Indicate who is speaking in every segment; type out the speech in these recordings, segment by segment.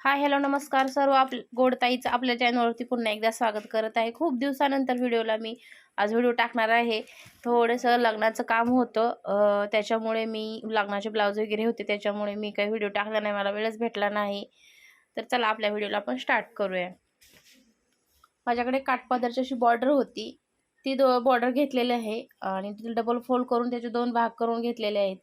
Speaker 1: Hi hello नमस्कार सर्व आप गोडताईचं आपल्या चॅनलवरती पुन्हा एकदा स्वागत करत आहे. खूप दिवसानंतर व्हिडिओला मी आज व्हिडिओ टाकणार आहे. थोडंसं लग्नाचं काम होतं त्याच्यामुळे मी लग्नाचे ब्लाऊज वगैरे होते त्याच्यामुळे मी काही व्हिडिओ टाकला नाही मला वेळच भेटला नाही. तर चला आपल्या व्हिडिओला आपण स्टार्ट करूया. माझ्याकडे काठपादरची अशी बॉर्डर होती. ती दो बॉर्डर घेतलेली आहे आणि तिथे डबल फोल्ड करून त्याचे दोन भाग करून घेतलेले आहेत.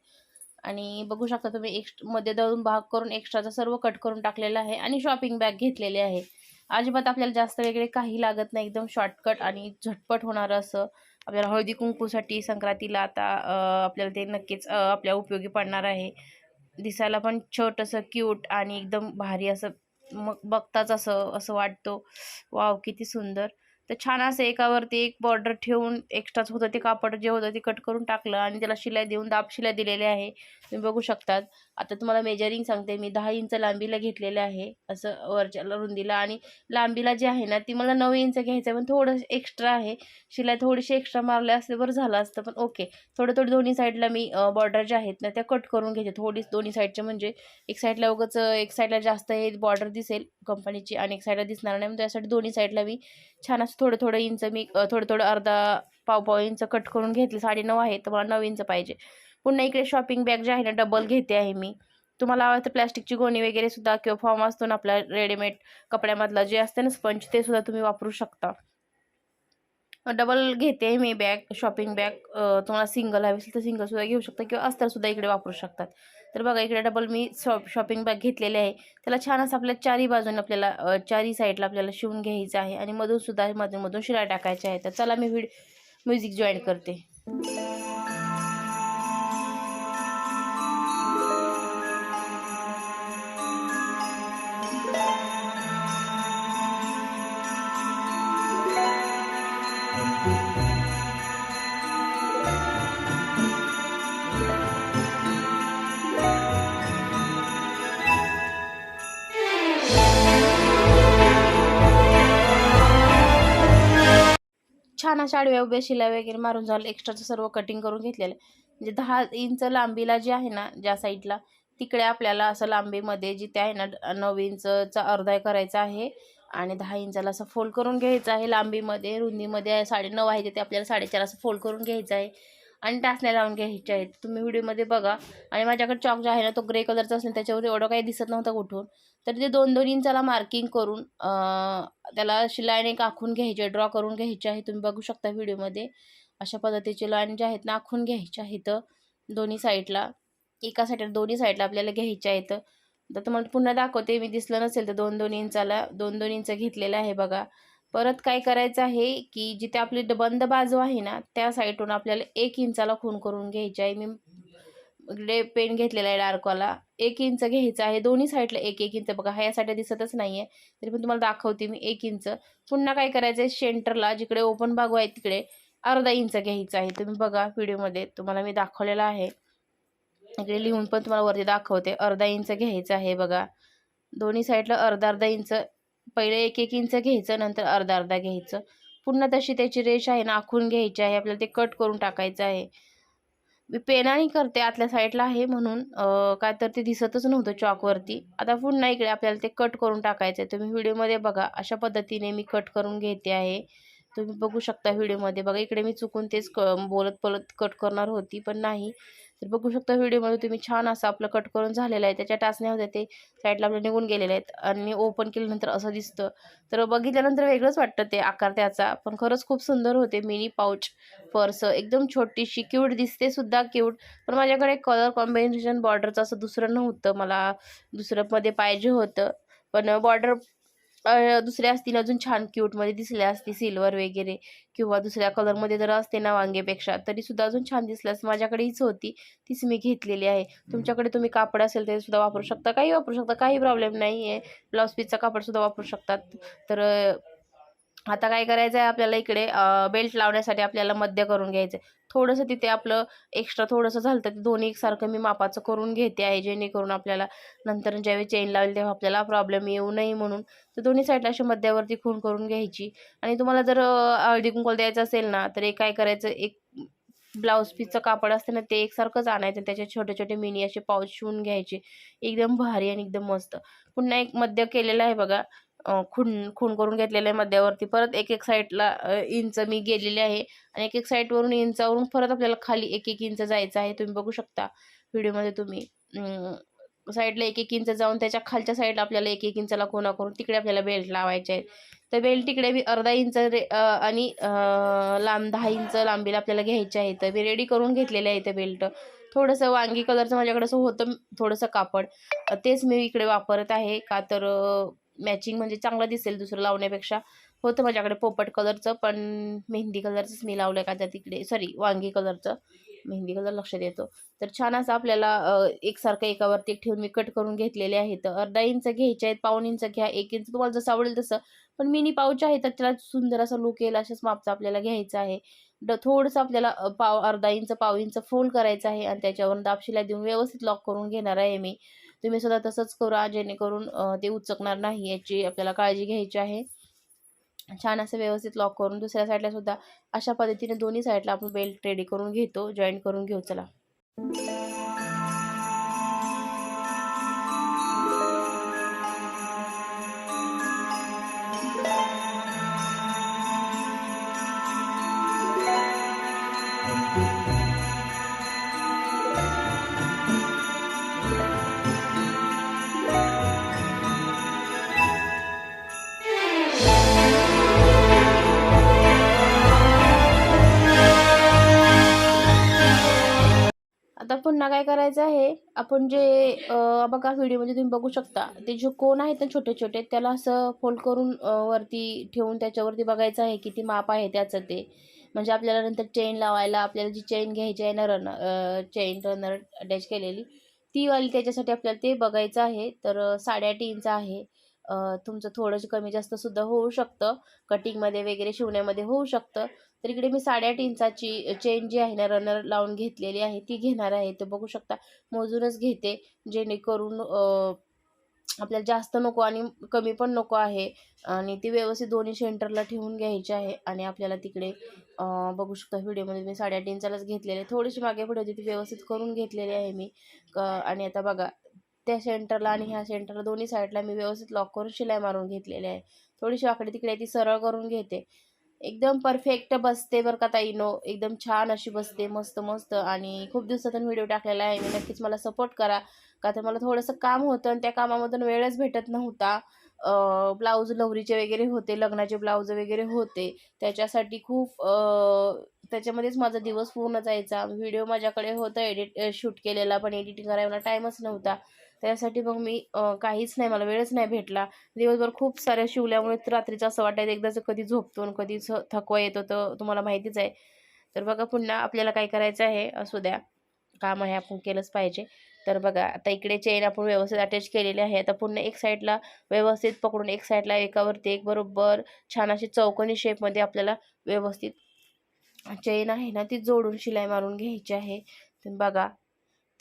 Speaker 1: आणि बघू शकता तुम्ही एक्स्टमध्ये दोन भाग करून एक्स्ट्राचा सर्व कट करून टाकलेला आहे आणि शॉपिंग बॅग घेतलेली आहे. अजिबात आपल्याला जास्त वेगळे काही लागत नाही. एकदम शॉर्टकट आणि झटपट होणारं असं. आपल्याला हळदी कुंकूसाठी संक्रांतीला आता आपल्याला ते नक्कीच आपल्या उपयोगी पडणार आहे. दिसायला पण छोटंसं क्यूट आणि एकदम भारी असं मग बघताच असं असं वाटतो. वाव किती सुंदर. तर छान असं एकावरती एक बॉर्डर ठेवून एक्स्ट्राच होतं ते कापड जे होतं ते कट करून टाकलं आणि त्याला शिलाई देऊन दाब शिलाई दिलेली आहे. तुम्ही बघू शकतात. आता तुम्हाला मेजरिंग सांगते मी दहा इंच लांबीला घेतलेलं आहे असं वरच्या रुंदीला आणि लांबीला जी आहे ना ती मला नऊ इंच घ्यायचं आहे पण थोडं एक्स्ट्रा आहे. शिलाई थोडीशी एक्स्ट्रा मारले असते बरं झालं असतं पण ओके थोडं थोडं दोन्ही साईडला मी बॉर्डर जे आहेत ना त्या कट करून घ्यायचे थोडी दोन्ही साईडचे म्हणजे एक साईडला उगाच एक साईडला जास्त हे बॉर्डर दिसेल कंपनीची आणि एक साईडला दिसणार नाही मग त्यासाठी दोन्ही साईडला मी छान असं थोडं थोडं इंच मी थोडं थोडं अर्धा पाव पाव इंच कट करून घेतलं. साडे नऊ आहे तर मला नऊ इंच पाहिजे. पुन्हा इकडे शॉपिंग बॅग जे आहे ना डबल घेते आहे मी. तुम्हाला हवं तर प्लॅस्टिकची गोणी वगैरे सुद्धा किंवा फॉर्म असतो ना आपला रेडीमेड कपड्यामधला जे असते ना स्पंज ते सुद्धा तुम्ही वापरू शकता. डबल घेते मी बॅग शॉपिंग बॅग तुम्हाला सिंगल हवी असेल तर सिंगल सुद्धा घेऊ शकता किंवा अस्तर सुद्धा इकडे वापरू शकतात. तर बघा इकडे डबल मी शॉप शॉपिंग बॅग घेतलेली आहे. त्याला छान असं आपल्या चारी बाजूने आपल्याला चारी साईडला आपल्याला शिवून घ्यायचं आहे आणि मधून सुद्धा मधून मधून शिरा टाकायच्या आहे. तर चला मी व्हिड म्युझिक जॉईन करते. छान आडव्या उभ्या शिलाई वगैरे मारून झालं. एक्स्ट्राचं सर्व कटिंग करून घेतलेलं आहे. म्हणजे दहा इंच लांबीला जी आहे ना ज्या साईडला तिकडे आपल्याला असं लांबीमध्ये जिथे आहे ना नऊ इंचचा अर्धा करायचा आहे. आणि दहा इंचाला असं फोल्ड करून घ्यायचं आहे. लांबीमध्ये रुंदीमध्ये साडे नऊ आहे तिथे आपल्याला साडेचार असं फोल्ड करून घ्यायचं आहे. आणि टाचण्या लावून घ्यायच्या आहेत. तुम्ही व्हिडिओमध्ये बघा. आणि माझ्याकडे चॉक जो आहे ना तो ग्रे कलरचा असेल त्याच्यावर एवढं काही दिसत नव्हतं कुठून. तर ते दोन दोन इंचाला मार्किंग करून अं, त्याला शिलाईने आखून घ्यायचे ड्रॉ करून घ्यायचे आहे. तुम्ही बघू शकता व्हिडिओमध्ये. अशा पद्धतीचे लाईन जे आहेत ना आखून घ्यायच्या आहेत दोन्ही साईडला एका साईडला दोन्ही साईडला आपल्याला घ्यायच्या आहेत. तर तुम्हाला पुन्हा दाखवते मी दिसलं नसेल तर दोन दोन इंचाला दोन दोन इंच घेतलेलं आहे बघा. परत काय करायचं आहे की जिथे आपली ड- बंद बाजू आहे ना त्या साईडून आपल्याला एक इंचाला खून करून घ्यायची आहे. मी इकडे पेन घेतलेला आहे डार्कवाला. एक इंच घ्यायचं आहे. दोन्ही साईडला एक एक इंच. बघा ह्यासाठी साईडला दिसतच नाही आहे तरी पण तुम्हाला दाखवते मी एक इंच. पुन्हा काय करायचं आहे सेंटरला जिकडे ओपन भागू आहे तिकडे अर्धा इंच घ्यायचं आहे. तुम्ही बघा व्हिडिओमध्ये तुम्हाला मी दाखवलेलं आहे. इकडे लिहून पण तुम्हाला वरती दाखवते. अर्धा इंच घ्यायचं आहे बघा. दोन्ही साईडला अर्धा अर्धा इंच. पहिले एक एक इंच घ्यायचं नंतर अर्धा अर्धा घ्यायचं. पुन्हा तशी त्याची रेष आहे ना आखून घ्यायची आहे. आपल्याला ते कट करून टाकायचं आहे. मी पेनाने करते आतल्या साईडला आहे म्हणून. काय तर ते दिसतच नव्हतं चॉकवरती आता पुन्हा इकडे आपल्याला ते कट करून टाकायचं आहे तुम्ही व्हिडिओमध्ये बघा अशा पद्धतीने मी कट करून घेते आहे. तुम्ही बघू शकता व्हिडिओमध्ये. बघा इकडे मी चुकून तेच क बोलत बोलत कट करणार होती पण नाही. तर बघू शकता व्हिडिओमध्ये तुम्ही छान असं आपलं कट करून झालेलं आहे. त्याच्या टाचण्या होत्या ते साईडला आपल्या निघून गेलेले आहेत आणि ओपन केल्यानंतर असं दिसतं. तर बघितल्यानंतर वेगळंच वाटतं ते आकार त्याचा पण खरंच खूप सुंदर होते. मिनी पाऊच पर्स एकदम छोटीशी क्यूट दिसते सुद्धा क्यूट पण माझ्याकडे कलर कॉम्बिनेशन बॉर्डरचं असं दुसरं नव्हतं. मला दुसरं मध्ये पाहिजे होतं. पण बॉर्डर दुसऱ्या असतील अजून छान क्यूटमध्ये दिसल्या असती सिल्वर वगैरे किंवा दुसऱ्या कलरमध्ये जर असते ना वांगेपेक्षा तरीसुद्धा अजून छान दिसल्यास माझ्याकडे हीच होती तीच मी घेतलेली आहे. तुमच्याकडे तुम्ही कापड असेल तरीसुद्धा सुद्धा वापरू शकता. काही वापरू शकता काही प्रॉब्लेम नाही आहे ब्लाऊज पीसचा कापड सुद्धा वापरू शकतात. तर आता काय करायचं आहे आपल्याला इकडे बेल्ट लावण्यासाठी आपल्याला मध्य करून घ्यायचं आहे थोडंसं तिथे आपलं एक्स्ट्रा थोडंसं झालं तर ते दोन्ही एकसारखं मी मापाचं करून घेते आहे जेणेकरून आपल्याला नंतर ज्यावेळी चेन लावेल तेव्हा आपल्याला प्रॉब्लेम येऊ नये म्हणून. तर दोन्ही साईडला अशी मध्यावरती खून करून घ्यायची. आणि तुम्हाला जर हळदी कुंकल द्यायचं असेल ना तर एक काय करायचं एक ब्लाऊज पीसचं कापड असतं ना ते एकसारखंच आणायचं त्याचे छोटे छोटे मिनी असे पाऊच शिवून घ्यायचे. एकदम भारी आणि एकदम मस्त. पुन्हा एक मध्य केलेलं आहे बघा. खूण खून खून करून घेतलेलं आहे मध्यावरती परत एक एक साईडला इंच मी गेलेली आहे आणि एक एक साईडवरून इंचावरून परत आपल्याला खाली एक एक इंच जायचं आहे. तुम्ही बघू शकता व्हिडिओमध्ये तुम्ही. साईडला एक एक इंच जाऊन त्याच्या खालच्या साईडला आपल्याला एक एक इंचाला कोणा करून तिकडे आपल्याला बेल्ट लावायचे आहेत. तर बेल्ट तिकडे मी अर्धा इंच रे आणि लांब दहा इंच लांबीला आपल्याला घ्यायचे आहे तर मी रेडी करून घेतलेले आहे ते बेल्ट. थोडंसं वांगी कलरचं माझ्याकडे असं होतं थोडंसं कापड. तेच मी इकडे वापरत आहे. का तर मॅचिंग म्हणजे चांगलं दिसेल दुसरं लावण्यापेक्षा. होतं माझ्याकडे पोपट कलरचं पण मेहंदी कलरचंच मी लावलं का त्या तिकडे. सॉरी वांगी कलरचं मेहंदी कलर लक्षात येतो. तर छान असं आपल्याला एकसारखं एकावरती एक ठेवून मी कट करून घेतलेले आहेत. तर अर्धा इंच घ्यायचे आहेत पाऊन इंच घ्या एक इंच तुम्हाला जसं आवडेल तसं. पण मिनी पाऊच आहे तर त्याला सुंदर असा लुक येईल अशाच मापचा आपल्याला घ्यायचा आहे. ड थोडंसं आपल्याला पाव अर्धा इंच पाव इंच फोल्ड करायचं आहे आणि त्याच्यावर दापशिला देऊन व्यवस्थित लॉक करून घेणार आहे मी. तुम्ही सुद्धा तसंच करा जेणेकरून ते उचकणार नाही याची आपल्याला काळजी घ्यायची आहे. छान असं व्यवस्थित लॉक करून दुसऱ्या साईडला सुद्धा अशा पद्धतीने दोन्ही साईडला आपण बेल्ट रेडी करून घेतो. जॉईंट करून घेऊ चला. त्यांना काय करायचं आहे? आपण जे बघा व्हिडिओमध्ये तुम्ही बघू शकता. ते जे कोण आहेत ना छोटे छोटे त्याला असं फोल्ड करून वरती ठेवून त्याच्यावरती बघायचं आहे किती माप आहे त्याचं ते. म्हणजे आपल्याला नंतर चेन लावायला आपल्याला जी चेन घ्यायची आहे ना रनर चेन रनर अटॅच केलेली ती वाली त्याच्यासाठी आपल्याला ते बघायचं आहे. तर साड्या साडेआठ इंच आहे. तुमचं थोडंसं कमी जास्त सुद्धा होऊ शकतं. कटिंगमध्ये वगैरे शिवण्यामध्ये होऊ शकतं. तर इकडे मी साडेआठ इंचाची चेन जी आहे ना रनर लावून घेतलेली आहे ती घेणार आहे. तर बघू शकता मोजूनच घेते जेणेकरून आपल्याला जास्त नको आणि कमी पण नको आहे. आणि ती व्यवस्थित दोन्ही सेंटरला ठेवून घ्यायची आहे आणि आपल्याला तिकडे बघू शकता व्हिडिओमध्ये मी साडेआठ इंचालाच घेतलेले थोडीशी मागे पुढे होती ती व्यवस्थित करून घेतलेली आहे मी. क आणि आता बघा त्या सेंटरला आणि ह्या सेंटरला दोन्ही साईडला मी व्यवस्थित लॉक करून शिलाई मारून घेतलेली आहे. थोडीशी वाकडी तिकडे ती सरळ करून घेते. एकदम परफेक्ट बसते बरं का ताई. नो एकदम छान अशी बसते मस्त मस्त. आणि खूप दिवसातून व्हिडिओ टाकलेला आहे. मी नक्कीच मला सपोर्ट करा. का तर मला थोडंसं काम होतं आणि त्या कामामधून वेळच भेटत नव्हता. ब्लाऊज लवरीचे वगैरे होते लग्नाचे ब्लाऊज वगैरे होते. त्याच्यासाठी खूप त्याच्यामध्येच माझा दिवस पूर्ण जायचा. व्हिडिओ माझ्याकडे होतं एडिट शूट केलेला पण एडिटिंग करायला टाईमच नव्हता. त्यासाठी मग मी काहीच नाही मला वेळच नाही भेटला. दिवसभर खूप साऱ्या शिवल्यामुळे रात्रीचं असं वाटायचं एकदाच कधी झोपतो आणि कधी थकवा येतो तर तुम्हाला माहितीच आहे. तर बघा पुन्हा आपल्याला काय करायचं आहे असू द्या. काम आहे आपण केलंच पाहिजे. तर बघा आता इकडे चेन आपण व्यवस्थित अटॅच केलेली आहे. आता पुन्हा एक साईडला व्यवस्थित पकडून एक साईडला एकावरती एक बरोबर छान अशी चौकोनी शेपमध्ये आपल्याला व्यवस्थित चेन आहे ना ती जोडून शिलाई मारून घ्यायची आहे. तर बघा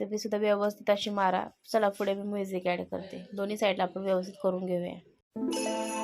Speaker 1: तर सुद्धा व्यवस्थित अशी मारा. चला पुढे मी म्युझिक ॲड करते. दोन्ही साईडला आपण व्यवस्थित करून घेऊया.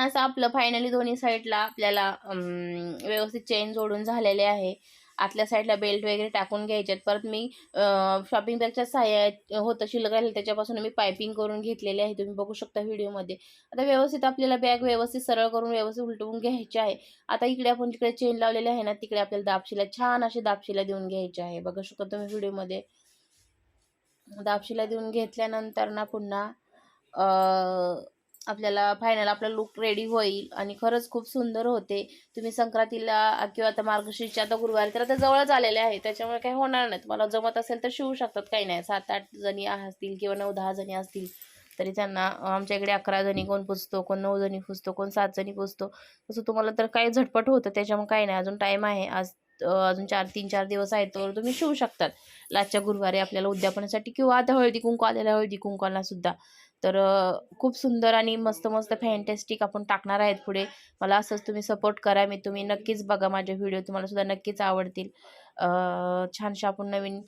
Speaker 1: छान असं आपलं फायनली दोन्ही साईडला आपल्याला व्यवस्थित चेन जोडून झालेले आहे. आतल्या साईडला बेल्ट वगैरे टाकून घ्यायचे आहेत. परत मी शॉपिंग बॅगच्या साह्या होतं शिल्लक राहिलं त्याच्यापासून मी पायपिंग करून घेतलेली आहे. तुम्ही बघू शकता व्हिडिओमध्ये आता व्यवस्थित आपल्याला बॅग व्यवस्थित सरळ करून व्यवस्थित उलटवून घ्यायची आहे. आता इकडे आपण जिकडे चेन लावलेले आहे ना तिकडे आपल्याला दापशीला छान अशी दापशीला देऊन घ्यायची आहे. बघू शकता तुम्ही व्हिडिओमध्ये दापशीला देऊन घेतल्यानंतर ना पुन्हा आपल्याला फायनल आपला लुक रेडी होईल आणि खरंच खूप सुंदर होते. तुम्ही संक्रांतीला किंवा आता मार्गशीर्षच्या आता गुरुवारी तर आता जवळच आलेले आहे त्याच्यामुळे काही होणार नाही. तुम्हाला जमत असेल तर शिवू शकतात काही नाही. सात आठ जणी असतील किंवा नऊ दहा जणी असतील तरी त्यांना आमच्या इकडे अकरा जणी कोण पुजतो कोण नऊ जणी पुजतो कोण सात जणी पुजतो तसं तुम्हाला तर काही झटपट होतं त्याच्यामुळे काही नाही. अजून टाईम आहे. आज अजून चार तीन चार दिवस आहेत तर तुम्ही शिवू शकतात. लाजच्या गुरुवारी आपल्याला उद्यापनासाठी किंवा आता हळदी कुंकू आलेल्या हळदी कुंकवाला सुद्धा. तर खूप सुंदर आणि मस्त मस्त फॅन्टॅस्टिक आपण टाकणार आहेत पुढे. मला असंच तुम्ही सपोर्ट करा. मी तुम्ही नक्कीच बघा माझे व्हिडिओ तुम्हाला सुद्धा नक्कीच आवडतील. छानशा आपण नवीन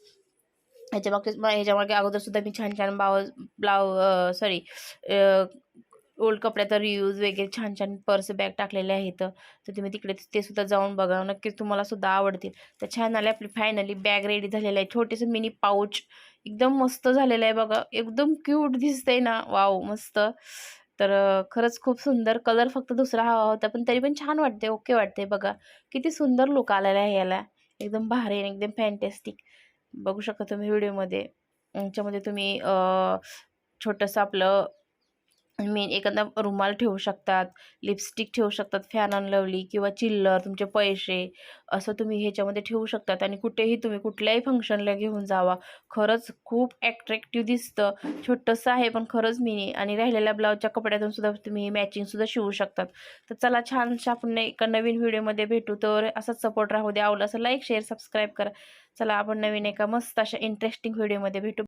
Speaker 1: ह्याच्यामागे ह्याच्यामागे अगोदर सुद्धा मी छान छान बाव ब्लाव सॉरी ओल्ड कपड्याचा रियूज वगैरे छान छान पर्स बॅग टाकलेले आहेत. तर तुम्ही तिकडे ते सुद्धा जाऊन बघा. नक्कीच तुम्हाला सुद्धा आवडतील. तर छान आले आपली फायनली बॅग रेडी झालेलं आहे छोटेसं मिनी पाऊच एकदम मस्त झालेलं आहे बघा. एकदम क्यूट दिसतंय ना. वाव मस्त. तर खरंच खूप सुंदर कलर फक्त दुसरा हवा होता पण तरी पण छान वाटते ओके वाटते बघा. किती सुंदर लुक आलेला आहे याला. एकदम भारी एकदम फॅन्टॅस्टिक बघू शकता तुम्ही व्हिडिओमध्ये याच्यामध्ये तुम्ही छोटंसं आपलं मी एखादा रुमाल ठेवू शकतात लिपस्टिक ठेवू शकतात फॅन ऑन लवली किंवा चिल्लर तुमचे पैसे असं तुम्ही ह्याच्यामध्ये ठेवू शकतात आणि कुठेही तुम्ही कुठल्याही फंक्शनला घेऊन जावा. खरंच खूप ॲट्रॅक्टिव्ह दिसतं. छोटंसं आहे पण खरंच मिनी आणि राहिलेल्या ब्लाऊजच्या कपड्यातून सुद्धा तुम्ही मॅचिंगसुद्धा शिवू शकतात. तर चला छानशा आपण एका नवीन व्हिडिओमध्ये भेटू. तर असाच सपोर्ट राहू द्या. आवलं असं लाईक शेअर सबस्क्राईब करा. चला आपण नवीन एका मस्त अशा इंटरेस्टिंग व्हिडिओमध्ये भेटू.